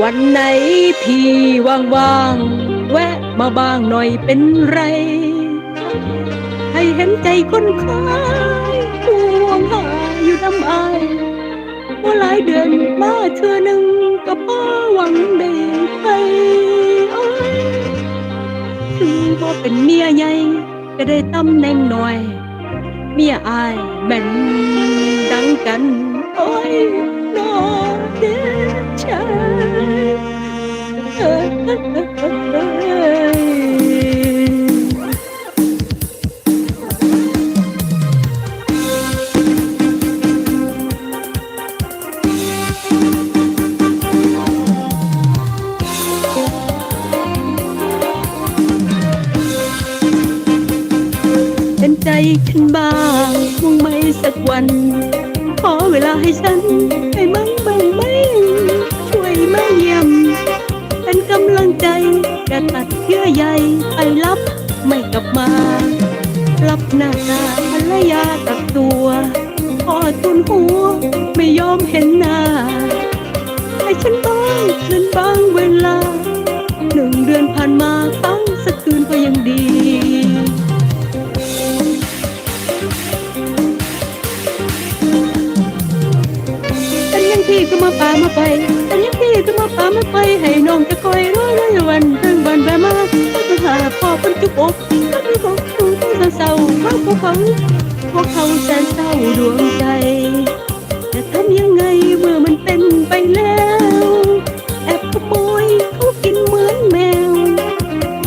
วันไหนพี่ว่างๆ แวะมาบ้างหน่อยเป็นไร ให้เห็นใจคนขายห่วงหาอยู่น้ำอายว่าหลายเดือนมาเทื่อหนึ่งก็พ่อหวังได้ไปโอ้ยถึงบ่เป็นเมียใหญ่ก็ได้ตำแหน่งหน่อย เมียอายแม่นดังกัน โอ้ยนอเด็ ฉันบ้างมุ่งไม่สักวัน ขอเวลาให้ฉันให้มันบ้างไหมช่วยมาเยี่ยม เป็นกำลังใจอย่ตัดเยื่อใยไปรับไม่กลับมา รับหน้าตาภรรยากับตัวพอทุนหัวไม่ยอมเห็นหน้าให้ฉันบ้างนั้นบ้างเวลา หนึ่งเดือนผ่านมา พี่ก็มาป่ามาไปฉันยังพี่ก็มาป่ามาไป ให้น้องจะคอยร้อยร้อยวันถึงวันแบบมาก็จะหาพ่อคนจุกอกก็ไม่บอกถูกต้องเศร้าเพราะพวกเขาพวกเขาแสนเศร้าดวงใจจะทำยังไงเมื่อมันเป็นไปแล้ว แอบขโมยเขากินเหมือนแมว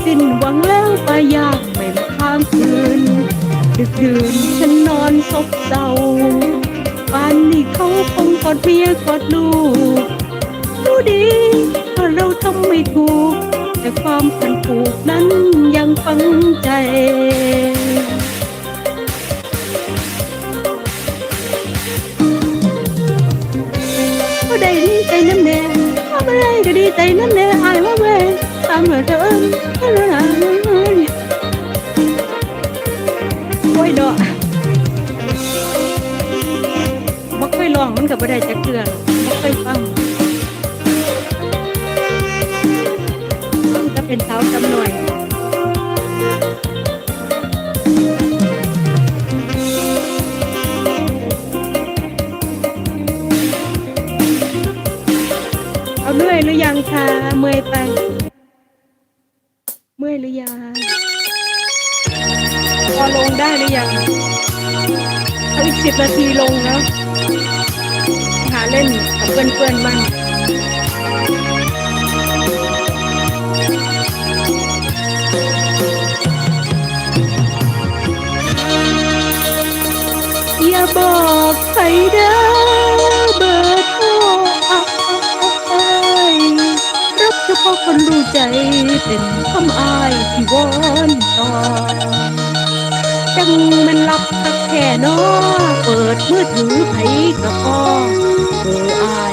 สิ้นหวังแล้วไปยากไม่มาค้างคืนดึกดื่นฉันนอนซบเศร้า ป่านนี้เขาคงกอดเมียกอดลูกรู้ดีว่าเราทำไม่ถูก แต่ความพันผูกนั้นยังฝังใจก็ได้ดีใจน้ำแดงทำอะไรก็ดีใจน้ำแดงอายว่าเว้ยตามเหมือนเดิมก็รู้นะ องมันก็บ่ได้จักเทื่อหรอกบ่เคยฟังมันก็เป็นสาวจำหน่อยเอาเมื่อยหรือยังคะเมื่อยไป เมื่อยหรือยังพอลงได้หรือยังเอาอีกสิบนาทีลงแล้ว เล่นกับเพื่อนๆบ้างอย่าบอกใครเด้อเบอร์โทรอ้ายรับเฉพาะคนรู้ใจเป็นคำอายที่วอนต่อจังมันลับสักแค่นอเปิดมือถือไผกับพ่อ เบอร์อาย